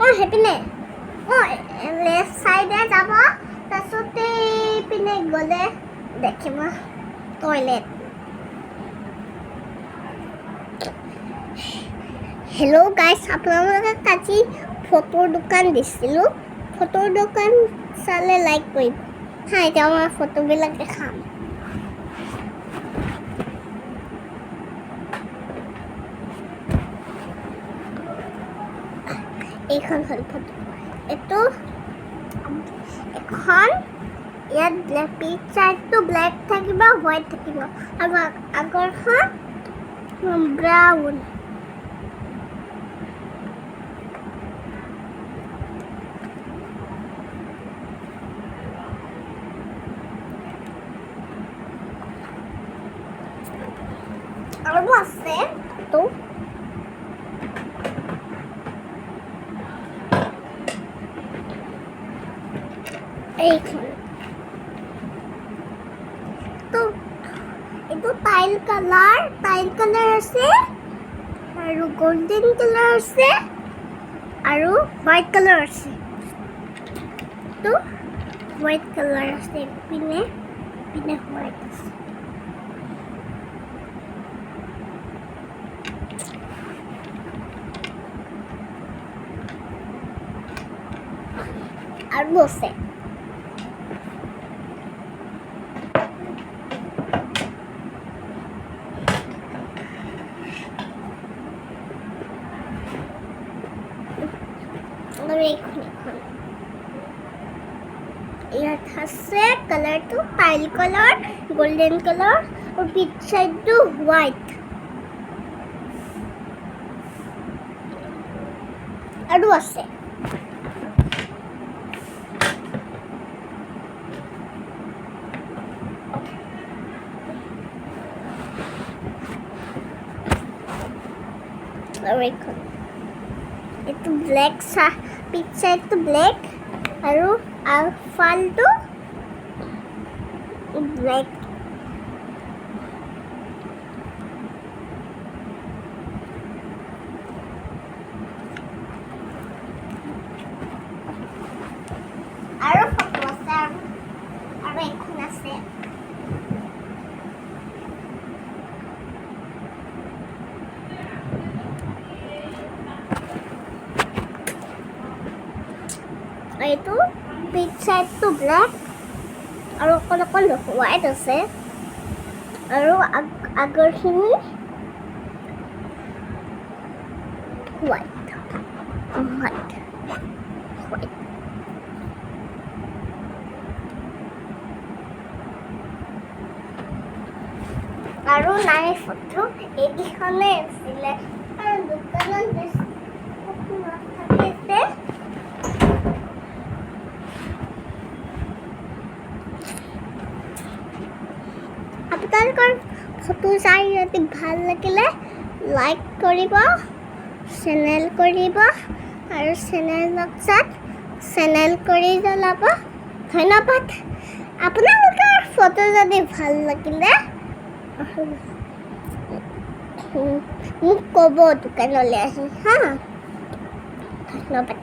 অঁ, সেইপিনে। অঁ লেফ্ট চাইডে যাব, তাৰপিছতে পিনে গ'লে দেখিব টয়লেট হেল্ল' গাইছ আপোনালোকে আজি ফটোৰ দোকান দিছিলোঁ। ফটোৰ দোকান চালে লাইক কৰিব হা, এতিয়া মই ফটোবিলাক দেখাম। এইখন হ'ল ফটো। এইটো, এখন, ইয়াত ব্লেক পিকচাৰটো ব্লেক থাকিব হোৱাইট থাকিব। আৰু আগৰখন ব্ৰাউন আৰু আছে তো এইখন। এইটো টাইল কালাৰ টাইল কালাৰ আছে আৰু গোল্ডেন কালাৰ আছে আৰু হোৱাইট কালাৰ আছে। তো হোৱাইট কালাৰ আছে, পিনে পিনে হোৱাইট আছে। আৰু আছে আৰু এইখন এইখন ইয়াত আছে কালাৰটো টাইল কালাৰ গোল্ডেন কালাৰ আৰু পিছ চাইডটো হোৱাইট আৰু আছে আৰু এইখন এইটো ব্লেক চাহ পিকচাৰটো ব্লেক আৰু আগফালটো ব্লেক আৰু ফটো আছে আৰু আৰু এখন আছে এইটো পিক চাইডটো ব্লেক আৰু অকণ অকণ হোৱাইট আছে। আৰু আগ- আগৰখিনি হোৱাইট হোৱাইট আৰু নাই ফটো, এইকেইখনে আছিলে। দোকানত আপোনালোকৰ ফটো চাই, যদি ভালো লাগিলে লাইক কৰিব চেনেল কৰিব, আৰু চেনেলক চাত চেনেল কৰি জ্বলাব। ধন্যবাদ। আপোনালোকৰ ফটো যদি ভালো লাগিলে, মোক ক'ব দোকানলৈ আহি, হা। ধন্যবাদ।